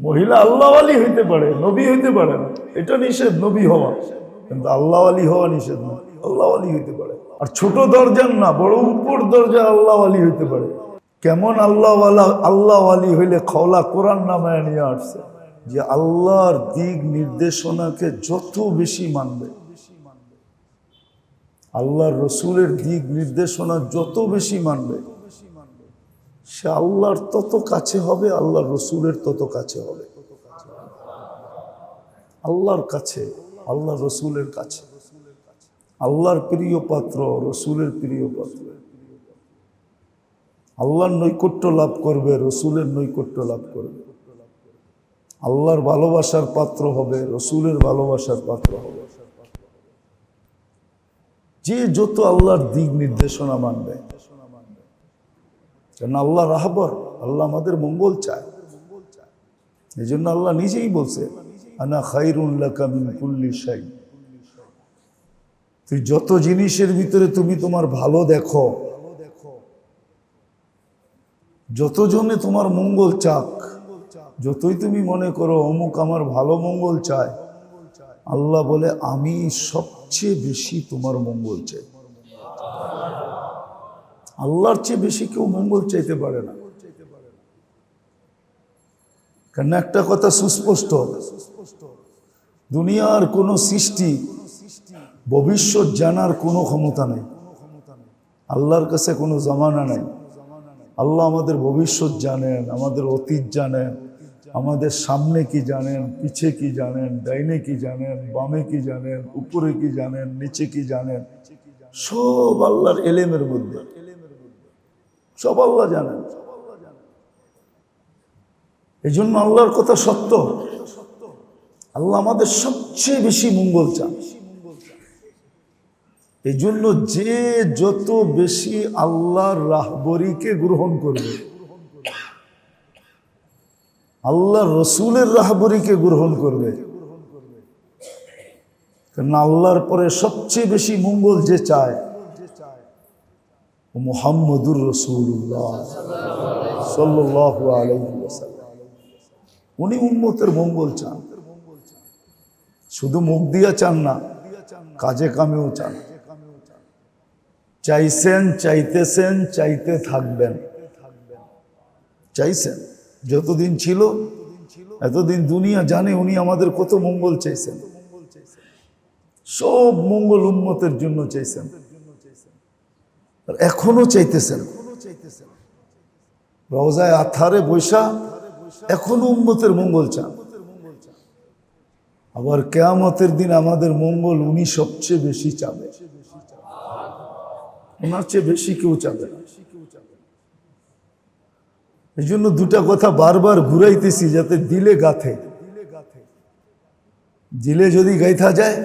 মহিলা আল্লাহ আলী হইতে পারে, নবী হইতে পারে না। এটা নিষেধ, নবী হওয়া। কিন্তু আল্লাহ আলী হওয়া নিষেধ না। আল্লাহ আলী হইতে পারে। আর ছোট দরজার না, বড় উপর দরজা আল্লাহ আলী হইতে পারে। কেমন আল্লাহ আল্লাহ আলী হইলে খওলা কোরআন নামায় নিয়ে আসছে, যে আল্লাহর দিক নির্দেশনাকে যত বেশি মানবে, আল্লাহর রসুলের দিক নির্দেশনা যত বেশি মানবে সে আল্লাহর তত কাছে হবে, আল্লাহর রসুলের তত কাছে হবে। আল্লাহর কাছে আল্লাহ রসুলের কাছে। আল্লাহর প্রিয় পাত্র, রসুলের প্রিয় পাত্র। আল্লাহর নৈকট্য লাভ করবে, রসুলের নৈকট্য লাভ করবে। আল্লাহর ভালোবাসার পাত্র হবে, রসুলের ভালোবাসার পাত্র হবে। যে যত আল্লাহর দিক নির্দেশনা মানবে কেন আল্লাহ রাহবর, আল্লাহ আমাদের মঙ্গল চায়। এই জন্য আল্লাহ নিজেই বলছে, আনা শাই। তুই যত জিনিসের ভিতরে তুমি তোমার ভালো দেখো, যতজনে তোমার মঙ্গল চাক, যতই তুমি মনে করো অমুক আমার ভালো মঙ্গল চায়, আল্লাহ বলে, আমি সবচেয়ে বেশি তোমার মঙ্গল চাই। আল্লাহর চেয়ে বেশি কেউ মঙ্গল চাইতে পারে না। কেন একটা কথা সুস্পষ্ট, দুনিয়ার কোনো সৃষ্টি ভবিষ্যৎ জানার কোনো ক্ষমতা নেই। আল্লাহর কাছে কোনো জমানা নেই। আল্লাহ আমাদের ভবিষ্যৎ জানেন, আমাদের অতীত জানেন, আমাদের সামনে কি জানেন, পিছে কি জানেন, ডাইনে কি জানেন, বামে কি জানেন, উপরে কি জানেন, নিচে কি জানেন, সব আল্লাহর এলেমের মধ্যে। সব আল্লাহ জানেন। এই জন্য আল্লাহর কথা সত্য। আল্লাহ আমাদের সবচেয়ে বেশি মঙ্গল চান। এই জন্য যে যত বেশি আল্লাহর রাহবরিকে গ্রহণ করবে আল্লাহ রসুলের রাহবরিকে গ্রহণ করবে কারণ আল্লাহর পরে সবচেয়ে বেশি মঙ্গল যে চায় মোহাম্মদুর রসুল্লাহ সাল্লাহ উনি উন্মতের মঙ্গল চান। শুধু মুখ দিয়া চান না, কাজে কামেও চান। চাইছেন, চাইতেছেন, চাইতে থাকবেন। চাইছেন। যতদিন ছিল, এতদিন দুনিয়া জানে উনি আমাদের কত মঙ্গল চাইছেন। সব মঙ্গল উন্মতের জন্য চাইছেন। এখনও চাইতেছেন। রওজায় আথারে বৈশা, এখনও উন্মতের মঙ্গল চান। আবার কেয়ামতের দিন আমাদের মঙ্গল উনি সবচেয়ে বেশি চাবে। ওনার চেয়ে বেশি কেউ চাবে এই জন্য দুটা কথা বারবার ঘুরাইতেছি যাতে দিলে গাথে। দিলে যদি গাইথা যায়,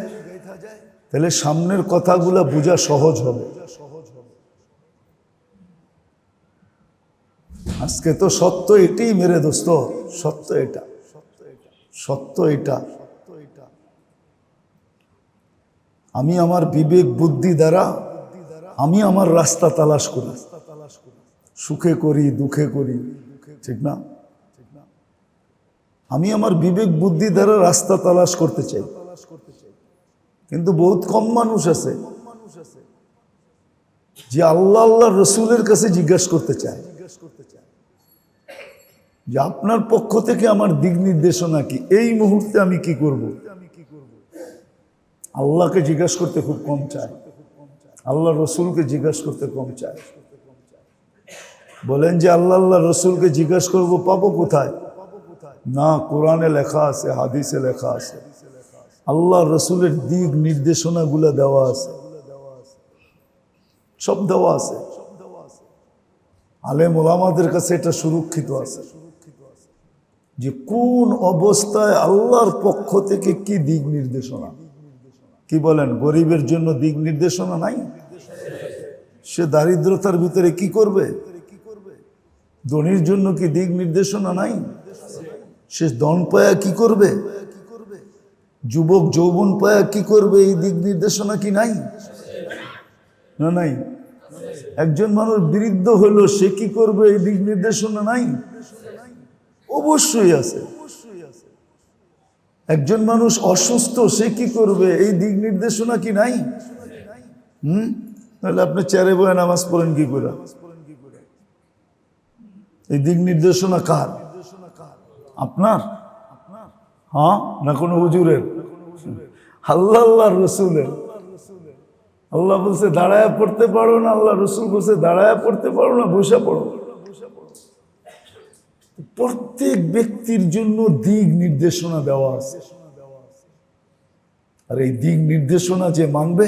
তাহলে সামনের কথাগুলা বোঝা সহজ হবে। আজকে তো সত্য এটাই মেরে দোস্ত, সত্য এটা সত্য এটা। আমি আমার বিবেক বুদ্ধি দ্বারা, আমি আমার রাস্তা তালাশ করি। সুখে করি, দুঃখে করি, ঠিক না? আমি আমার বিবেক বুদ্ধি দ্বারা রাস্তা তালাশ করতে চাই। কিন্তু বহুত কম মানুষ আছে, যে আল্লাহ আল্লাহ রসুলের কাছে জিজ্ঞাসা করতে চায়। যে আপনার পক্ষ থেকে আমার দিক নির্দেশনা কি? এই মুহূর্তে আমি কি করব? আল্লাহকে জিজ্ঞাসা করতে খুব কম চায়। আল্লাহ রসুলকে জিজ্ঞাসা করতে কম চায়। বলেন যে, আল্লাহ আল্লাহ রসুলকে জিজ্ঞাসা করব পাবো কোথায়? না, কোরআনে লেখা আছে, হাদিসে লেখা আছে। আল্লাহ রসুলের দিক নির্দেশনাগুলো দেওয়া আছে। সব দেওয়া আছে। আলেম ওলামাদের কাছে এটা সুরক্ষিত আছে। যে কোন অবস্থায় আল্লাহর পক্ষ থেকে কি দিক নির্দেশনা? কি বলেন, গরিবের জন্য দিক নির্দেশনা নাই? সে দারিদ্রতার ভিতরে কি করবে? ধনির জন্য কি দিক নির্দেশনা নাই? সে দন পায়া কি করবে? যুবক, যৌবন পায়া কি করবে? এই দিক নির্দেশনা কি নাই? না নাই? একজন মানুষ বৃদ্ধ হলো, সে কি করবে? এই দিক নির্দেশনা নাই? অবশ্যই আছে। একজন মানুষ অসুস্থ, সে কি করবে? এই দিক নির্দেশনা কি নাই? হুম? তাহলে আপনি চেয়ারে বয়ে নামাজ পড়েন কি করে? এই দিক নির্দেশনা কার? আপনার? হ্যাঁ? না কোনো হুজুরের? আল্লাহ আল্লাহ রসুলের। আল্লাহ বলছে, দাঁড়ায় পড়তে পারো না, আল্লাহ রসুল বলছে, দাঁড়ায় পড়তে পারো না, বসে পড়ো। প্রত্যেক ব্যক্তির জন্য দিক নির্দেশনা দেওয়া আছে। আর এই দিক নির্দেশনা যে মানবে,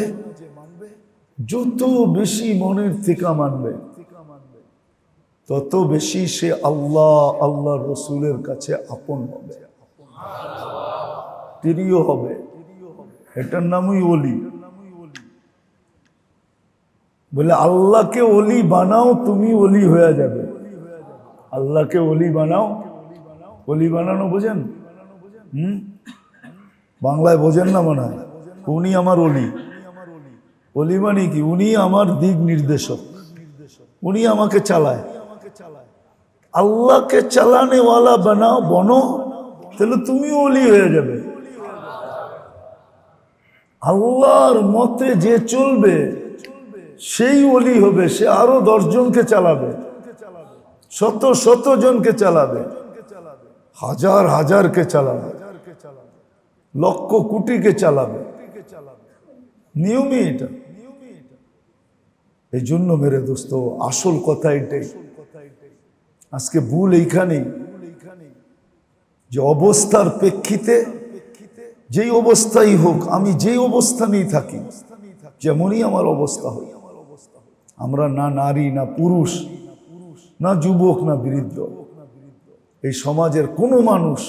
যত বেশি মনের থেকে মানবে, তত বেশি সে আল্লাহ আল্লাহ রসুলের কাছে আপন হবে। প্রিয় হবে। এটার নামই অলি বলে, আল্লাহকে অলি বানাও, তুমি অলি হয়ে যাবে। আল্লাহকে অলি বানাও। অলি বানানো বোঝেন? হুম? বাংলায় বোঝেন না মনে হয়। উনি আমার অলি অলি মানে কি? উনি আমার দিক নির্দেশক। উনি আমাকে চালায়। আল্লাহকে চালানেওয়ালা বানাও, বনো, তাহলে তুমি অলি হয়ে যাবে। আল্লাহর মতে যে চলবে, সেই অলি হবে, সে আরও দশজনকে চালাবে। শত শত জনকে চালাবে, হাজার হাজারকে চালাবে, লক্ষ কোটিকে চালাবে। নিয়মই এটা। এই জন্য মেরে দোস্ত, আসল কথা এটাই। আজকে ভুল এইখানেই। যে অবস্থার প্রেক্ষিতে, যেই অবস্থাই হোক, আমি যেই অবস্থানেই থাকি, যেমনই আমার অবস্থা হোক, আমরা না নারী, না পুরুষ না যুবক, না বৃদ্ধ। এই সমাজের কোনো মানুষ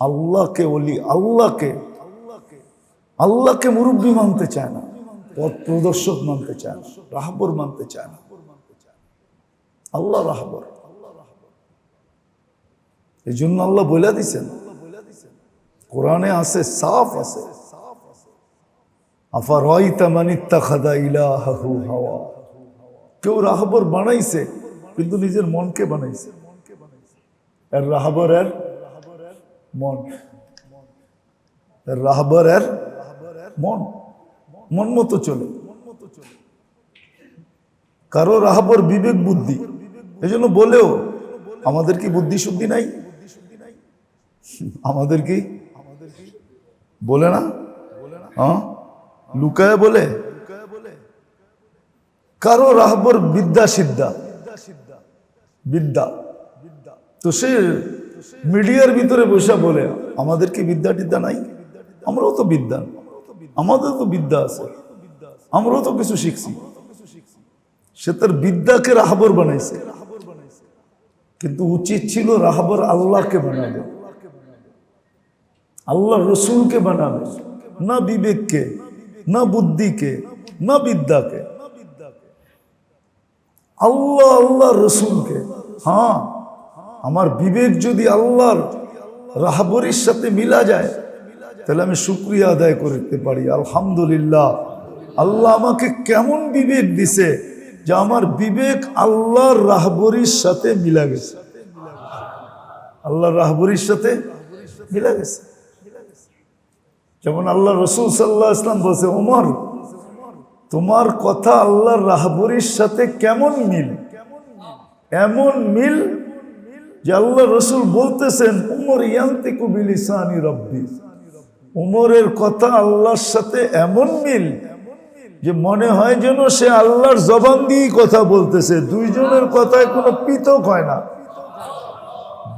আল্লাহকে বলি আল্লাহকে আল্লাহকে মুরব্বী মানতে চায় না, পথ প্রদর্শক মানতে চায় না, রাহবর মানতে চায় না। আল্লাহ রাহবর। এই জন্য আল্লাহ বলে দিছেন। কোরআনে আছে, সাফ আছে। আফা রয়তা মানিত্তা খাদা ইলাহু হাওয়া। কেউ রাহবর বানাইছে কিন্তু নিজের মনকে বানাইছে। এর মন। মন। মন মতো চলে। কারও রাহবর বিবেক বুদ্ধি। এই জন্য বলেও আমাদের কি বুদ্ধি শুদ্ধি নাই? আমাদের কি বলে না? হ্যাঁ? লুকায় বলে? কারও রাহবর বিদ্যা সিদ্ধা। বিদ্যা। তো সে মিডিয়ার ভিতরে বসে বলে, আমাদের কি বিদ্যা টিদ্যা নাই? আমরাও তো বিদ্যা। আমাদের তো বিদ্যা আছে। আমরাও তো কিছু শিখছি। সে তার বিদ্যাকে রাহাবর বানাইছে। কিন্তু উচিত ছিল রাহবর আল্লাহকে বানাবে। আল্লাহ রসুলকে বানাবে। না বিবেককে, না বুদ্ধিকে, না বিদ্যাকে। আল্লাহ আল্লাহ রসুলকে। হ্যাঁ আমার বিবেক যদি আল্লাহর রাহবরির সাথে মিলা যায়, তাহলে আমি শুক্রিয়া আদায় করতে পারি। আলহামদুলিল্লাহ। আল্লাহ আমাকে কেমন বিবেক দিছে যে আমার বিবেক আল্লাহর রাহবরির সাথে মিলা গেছে। আল্লাহর রাহবরির সাথে মিলা গেছে। যেমন আল্লাহ রসুল সাল্লাহ ইসলাম বলছে, ওমর তোমার কথা আল্লাহর রাহবরির সাথে কেমন মিল? এমন মিল যে আল্লাহ রসুল বলতেছেন, উমর ইয়ান্তে কুবিলিসানি রব্বি। উমরের কথা আল্লাহর সাথে এমন মিল যে মনে হয় যেন সে আল্লাহর জবান দিয়েই কথা বলতেছে। দুইজনের কথায় কোনো পৃথক হয় না।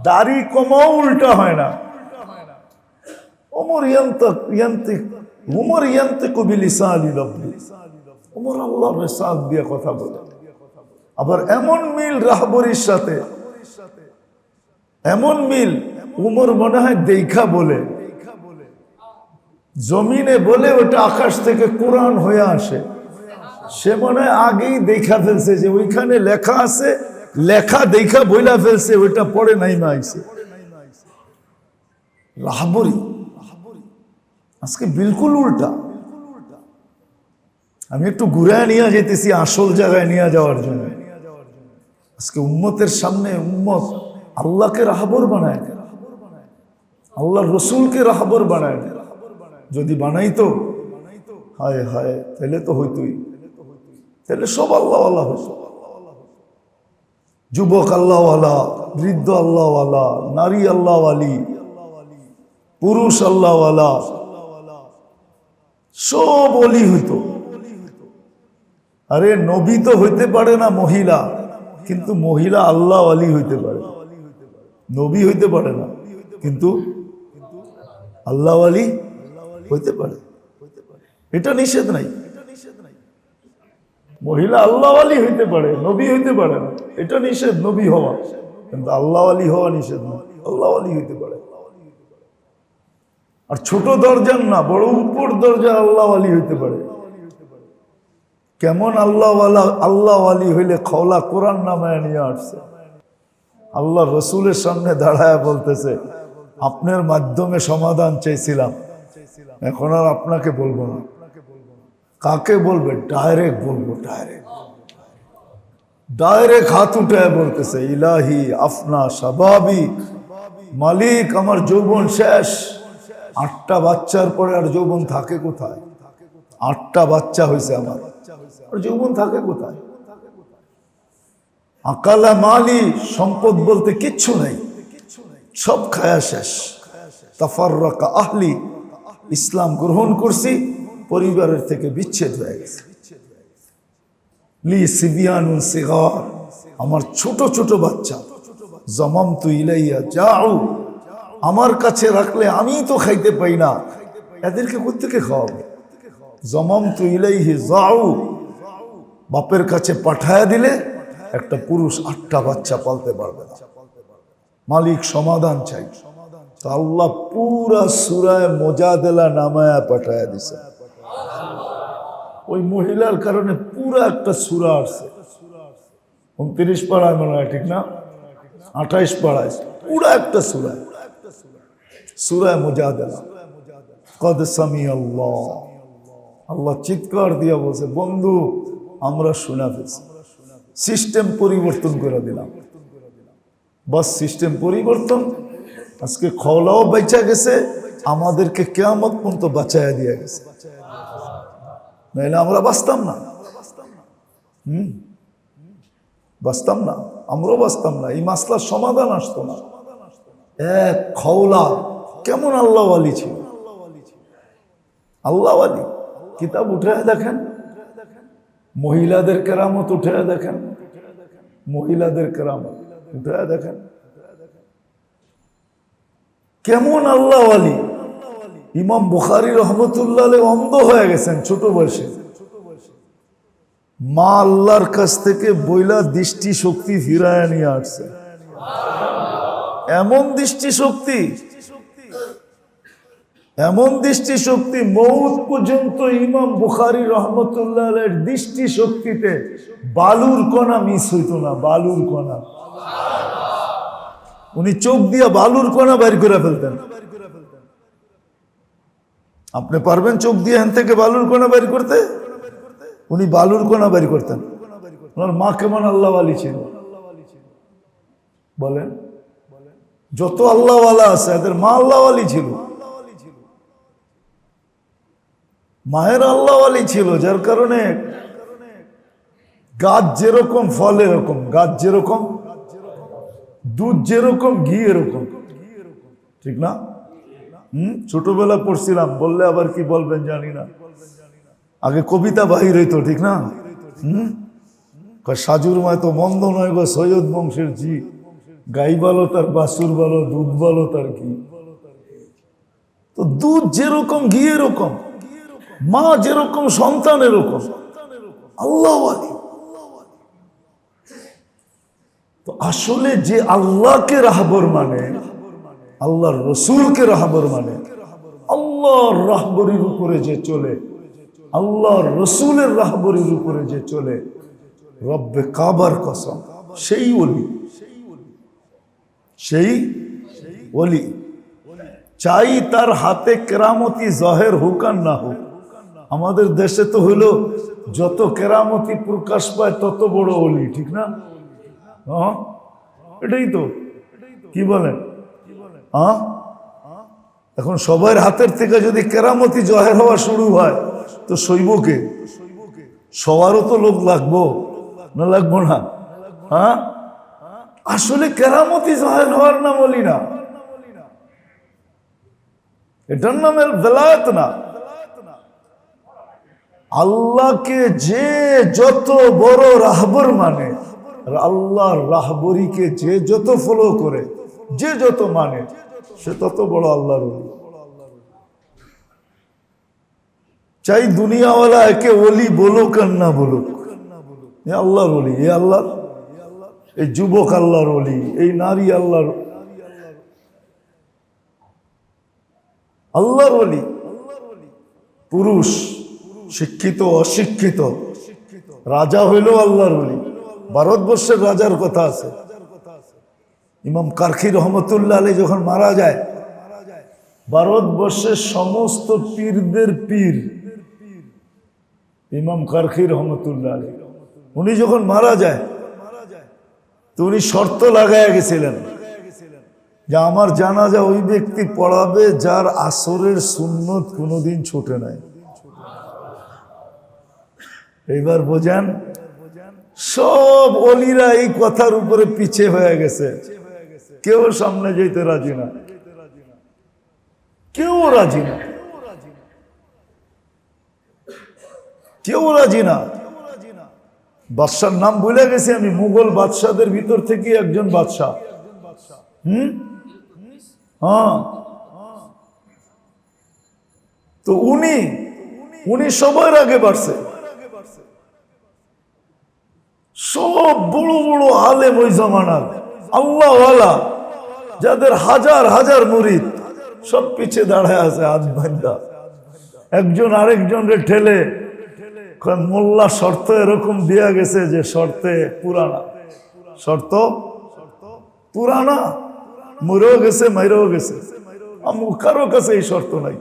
দাড়ি কমাও উল্টা হয় না। ওমর ইয়ান্তিক ইয়ান্তিক উমর ইয়ান্তে কবিলিসা আলী রব্বি। উমর আল্লাহর রেসাদ দিয়ে কথা বলে। আবার এমন মিল রাহবরির সাথে, এমন মিল উমর মনে হয় দেখা বলে। জমিনে বলে ওটা আকাশ থেকে কোরআন হয়ে আসে। সে মনে হয় আগেই দেখা ফেলছে যে ওইখানে লেখা আছে, লেখা দেখা বইলা ফেলছে, ওইটা পড়ে নাই না আইছে। রাহবরি, আজকে বিলকুল উল্টা। আমি একটু ঘুরে নিয়ে যেতেছি, আসল জায়গায় নিয়ে যাওয়ার জন্য। আজকে উম্মতের সামনে উম্মত আল্লাহকে রাহাবর বানায় আল্লাহ রসুলকে রাহবর বানায়। যদি বানাইতো, হায় হায়, তাহলে তো হইতই। তাহলে সব আল্লাহ হইতো। যুবক আল্লাহওয়ালা, বৃদ্ধ আল্লাহওয়ালা, নারী আল্লাহ আল্লাহওয়ালি, পুরুষ আল্লাহওয়ালা, সব অলি হইতো। আরে নবী তো হইতে পারে না মহিলা, কিন্তু মহিলা আল্লাহ আলী হইতে পারে। নবী হইতে পারে না, কিন্তু আল্লাহ আলী হইতে পারে। এটা নিষেধ নাই। মহিলা আল্লাহ আলী হইতে পারে, নবী হইতে পারে না। এটা নিষেধ, নবী হওয়া। কিন্তু আল্লাহ আলী হওয়া নিষেধ না। আল্লাহ আলী হইতে পারে। আর ছোট দরজার না, বড় উপর দরজা আল্লাহ আলী হইতে পারে। কেমন আল্লাহওয়ালা আল্লাহ আলী হইলে খওলা কোরআন নামায় নিয়ে আসছে। আল্লাহ রসুলের সামনে দাঁড়ায় বলতেছে, আপনার মাধ্যমে সমাধান চেয়েছিলাম এখন আর আপনাকে বলব না। কাকে বলবে? ডাইরেক্ট বলব ডাইরেক্ট ডাইরেক্ট হাত উঠায় বলতেছে, ইলাহি আফনা সাবাবি, মালিক আমার যৌবন শেষ। আটটা বাচ্চার পরে আর যৌবন থাকে কোথায়? আটটা বাচ্চা হয়েছে আমার। যৌবন থাকে কোথায়? আকালা মালি, সম্পদ বলতে কিচ্ছু নেই। সব খায়া শেষ। তাফাররাকা আহলি, ইসলাম গ্রহণ করছি, পরিবারের থেকে বিচ্ছেদ হয়ে গেছে। লি সিবিয়ানুন সিগার, আমার ছোট ছোট বাচ্চা জমাম তু ইলাইয়া যাও আমার কাছে রাখলে আমি তো খাইতে পাই না। এদেরকে কোথেকে খাওয়াবো? জমাম তু ইলাইহি যাও বাপের কাছে পাঠায় দিলে একটা পুরুষ আটটা বাচ্চা পালতে পারবে না। মালিক সমাধান চাই। তো আল্লাহ পুরা সুরায় মোজাদেলা নামায়া পাঠায় দিছে। ওই মহিলার কারণে পুরা একটা সুরা আসছে। উনত্রিশ পাড়ায় মনে হয়, ঠিক না? আঠাইশ পাড়ায়। পুরা একটা সুরা। সুরায় মোজাদেলা। কদ সামি আল্লাহ আল্লাহ চিৎকার দিয়া বলছে, বন্ধু আমরা শোনা ফেলছি। সিস্টেম পরিবর্তন করে দিলাম। বাস সিস্টেম পরিবর্তন। আজকে খওলাও বেচা গেছে, আমাদেরকে কেয়ামত পর্যন্ত বাঁচাইয়া দিয়া গেছে। নাইলে আমরা বাঁচতাম না। হুম? বাঁচতাম না। আমরাও বাঁচতাম না। এই মাসলার সমাধান আসতো না। এক খওলা কেমন আল্লাহ আলী ছিল। আল্লাহ আলী কিতাব উঠে দেখেন। মহিলাদের কেরামত উঠে দেখেন। মহিলাদের কেরামত উঠে দেখেন। কেমন আল্লাহ আলী ইমাম বুখারি রহমতুল্লাহ অন্ধ হয়ে গেছেন ছোট বয়সে। মা আল্লাহর কাছ থেকে বইলা দৃষ্টি শক্তি ফিরায় নিয়ে আসছে। এমন দৃষ্টি শক্তি এমন দৃষ্টি শক্তি মৌত পর্যন্ত ইমাম বুখারি রহমতুল্লাহ দৃষ্টি শক্তিতে বালুর কণা মিস হইতো না, বালুর কণা। উনি চোখ দিয়ে বালুর কণা বের করে ফেলতেন। আপনি পারবেন চোখ দিয়ে হ্যান থেকে বালুর কণা বের করতে? উনি বালুর কণা বের করতেন। ওনার মা কেমন আল্লাহ আলী ছিল বলেন, যত আল্লাহওয়ালা আছে, এদের মা আল্লাহ আলী ছিল। মায়ের আল্লাহ আলী ছিল, যার কারণে গাছ যেরকম, ফল এরকম, গাছ যেরকম, দুধ যেরকম, ঘি এরকম। ঠিক না? হুম? ছোটবেলা পড়ছিলাম, বললে আবার কি বলবেন জানি না। আগে কবিতা বাহির হইতো, ঠিক না? হুম? সাজুর মায় তো মন্দ নয় গো, সৈয়দ বংশের জি। গাই বলো তার বাসুর বলো, দুধ বলো তার কি? তো দুধ যেরকম, ঘি এরকম। মা যেরকম, সন্তান এরকম। আল্লাহ তো আসলে যে আল্লাহকে রাহবর মানে আল্লাহর রসুলকে রাহবর মানে আল্লাহর রাহবরির উপরে যে চলে, আল্লাহর রসুলের রাহবরির উপরে যে চলে, রব্বে কাবার কসম, সেই অলি সেই অলি চাই তার হাতে কেরামতি জহের হোক আর না হোক। আমাদের দেশে তো হইল যত কেরামতি প্রকাশ পায় তত বড় অলি, ঠিক না? হ্যাঁ? এটাই তো। কি বলেন হ্যাঁ? এখন সবার হাতের থেকে যদি কেরামতি জহের হওয়া শুরু হয়, তো সইবকে সবারও তো লোক লাগবো। না লাগবো না? হ্যাঁ? আসলে কেরামতি জহের হওয়ার নাম বলি না। এটার নাম বেলায়ত না। আল্লাহকে যে যত বড় রাহবর মানে আল্লাহর রাহবরিকে যে যত ফলো করে, যে যত মানে সে তত বড় আল্লাহর। চাই দুনিয়াওয়ালা একে ওলি বলুক আর না বলুক। এ আল্লাহর ওলি, এ আল্লাহ এই যুবক আল্লাহর ওলি, এই নারী আল্লাহর। আল্লাহর ওলি, পুরুষ। শিক্ষিত অশিক্ষিত। রাজা হইল আল্লাহর বলি ভারতবর্ষের রাজার কথা আছে। ইমাম কারখি রহমতুল্লাহ আলী যখন মারা যায়, ভারতবর্ষের সমস্ত পীরদের পীর ইমাম কারখি রহমতুল্লাহ আলী। উনি যখন মারা যায়, তো উনি শর্ত লাগাইয়া গেছিলেন যে আমার জানাজা ওই ব্যক্তি পড়াবে যার আসরের সুন্নত কোনোদিন ছুটে নাই। এইবার বোঝেন, সব অলিরা এই কথার উপরে পিছে হয়ে গেছে। কেউ সামনে যেতে রাজি না। কেউ রাজি না। কেউ রাজি না। বাদশার নাম ভুলে গেছি আমি, মুঘল বাদশাদের ভিতর থেকে একজন বাদশাহ। হুম? হ্যাঁ। তো উনি উনি সবার আগে বাড়ছে। সব বড় বড় আলেম ওই জমানার। আল্লাহওয়ালা, যাদের হাজার হাজার মুরিদ, সব পিছে দাঁড়ায় আছে হাত বান্ধা একজন আরেকজনের ঠেলে মোল্লা শর্ত এরকম দেয়া গেছে যে শর্তে পুরানা। শর্ত? পুরানা? মরেও গেছে, মাইরেও গেছে। আমি কারও কাছে এই শর্ত নাই।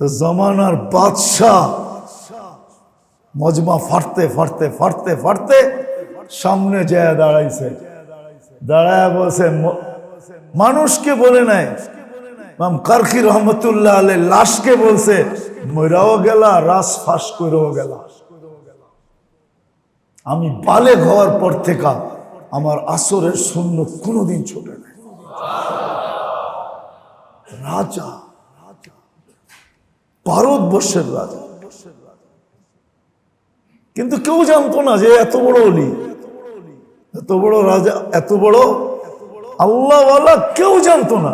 তো জমানার বাদশাহ মজমা ফাটতে ফাটতে ফাটতে ফাটতে সামনে যায় দাঁড়াইছে। দাঁড়ায় বলছে মানুষকে বলে নাই। মাম রহমতুল্লাহ আলে লাশকে বলছে মরাও গেলা, রাস ফাঁস করেও গেলা। আমি বালে হওয়ার পর থেকে আমার আসরের শূন্য কোনোদিন ছোটে নাই। রাজা ভারতবর্ষের রাজা। কিন্তু কেউ জানতো না যে এত বড় অলি। এত বড় রাজা, এত বড় আল্লাহওয়ালা কেউ জানতো না।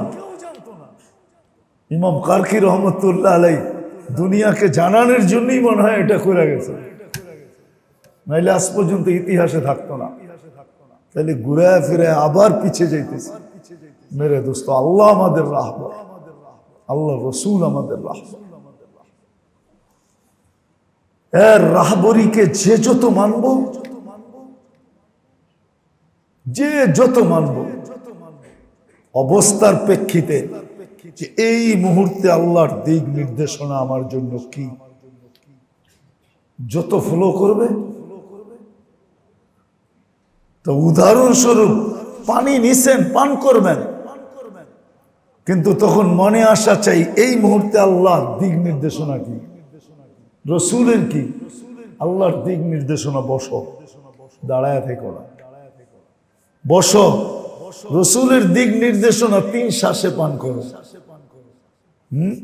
ইমাম কারকি রহমতুল্লাহ আলাই দুনিয়াকে জানানোর জন্যই মনে হয় এটা করে গেছে। নাইলে আজ পর্যন্ত ইতিহাসে থাকতো না। তাহলে ঘুরে ফিরে আবার পিছে যাইতেছে। মেরে দোস্ত, আল্লাহ আমাদের রাহব আল্লাহ রসুল আমাদের রাহব রাহবরিকে যে যত মানব, যে যত মানব, অবস্থার প্রেক্ষিতে যে এই মুহূর্তে আল্লাহর দিক নির্দেশনা আমার জন্য কি? যত ফলো করবে, তো উদাহরণস্বরূপ, পানি নিছেন, পান করবেন, কিন্তু তখন মনে আসা চাই এই মুহূর্তে আল্লাহ দিক নির্দেশনা কি? রসুলের কি? আল্লাহর দিক নির্দেশনা বস। দাঁড়ায় থেকো না। বস। রসুলের দিক নির্দেশনা তিন শ্বাসে পান করো। হুম?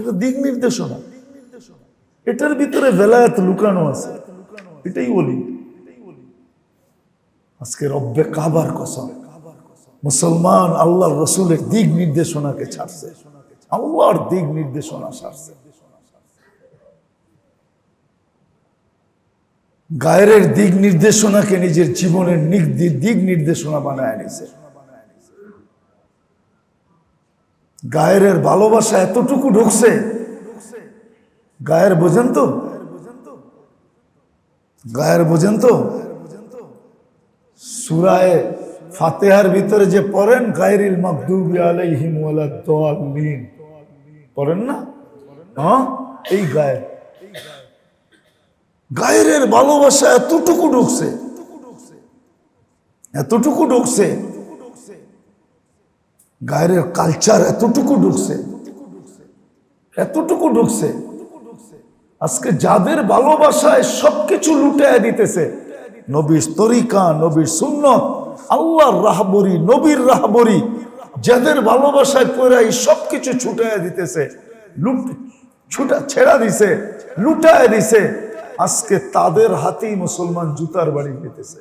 এটা দিক নির্দেশনা। এটার ভিতরে বেলায়াত লুকানো আছে। এটাই বলি আজকে রব্বে কাবার কসম। মুসলমান আল্লাহর রসুলের দিক নির্দেশনাকে ছাড়ছে। আল্লাহর দিক নির্দেশনা ছাড়ছে। গায়ের দিক নির্দেশনাকে নিজের জীবনের দিক নির্দেশনা বানায় নিছে গায়ের ভালোবাসা এতটুকু ঢুকছে। গায়ের বোঝেন তো? গায়ের বোঝেন তো? সুরায় ফাতেহার ভিতরে যে পড়েন, গায়রিল মাকদুবি আলাইহিম দাল্লিন পড়েন না? হ্যাঁ? এই গায়ের গায়ের ভালোবাসা এতটুকু ঢুকছে এতটুকু ঢুকছে, গায়ের কালচার এতটুকু ঢুকছে এতটুকু ঢুকছে। আজকে যাদের ভালোবাসায় সবকিছু লুটায় দিতেছে, নবীর তরিকা, নবীর সুন্নত, আল্লাহর রাহবরি, নবীর রাহবরি, যাদের ভালোবাসায় পড়াই সবকিছু ছুটায় দিতেছে, লুট ছুটা ছেড়া দিছে, লুটায় দিছে। আজকে তাদের হাতেই মুসলমান জুতার বাড়ি পেতেছে।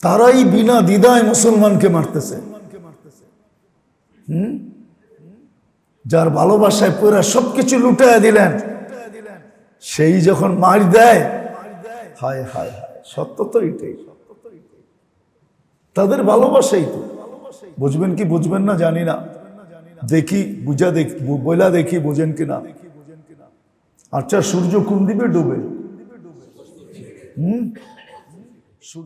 তারাই বিনা দ্বিধায় মুসলমানকে মারতেছে। যার ভালোবাসায় পুরা সবকিছু লুটায় দিলেন, সেই যখন মার দেয়, হায় হায় হায়, সত্য তো এটাই। তাদের ভালোবাসাই তো। বুঝবেন কি বুঝবেন না জানি না। দেখি, বুঝা দেখি বইলা দেখি, বোঝেন কিনা। আচ্ছা সূর্য কোন দিকে ডুবে? হুম?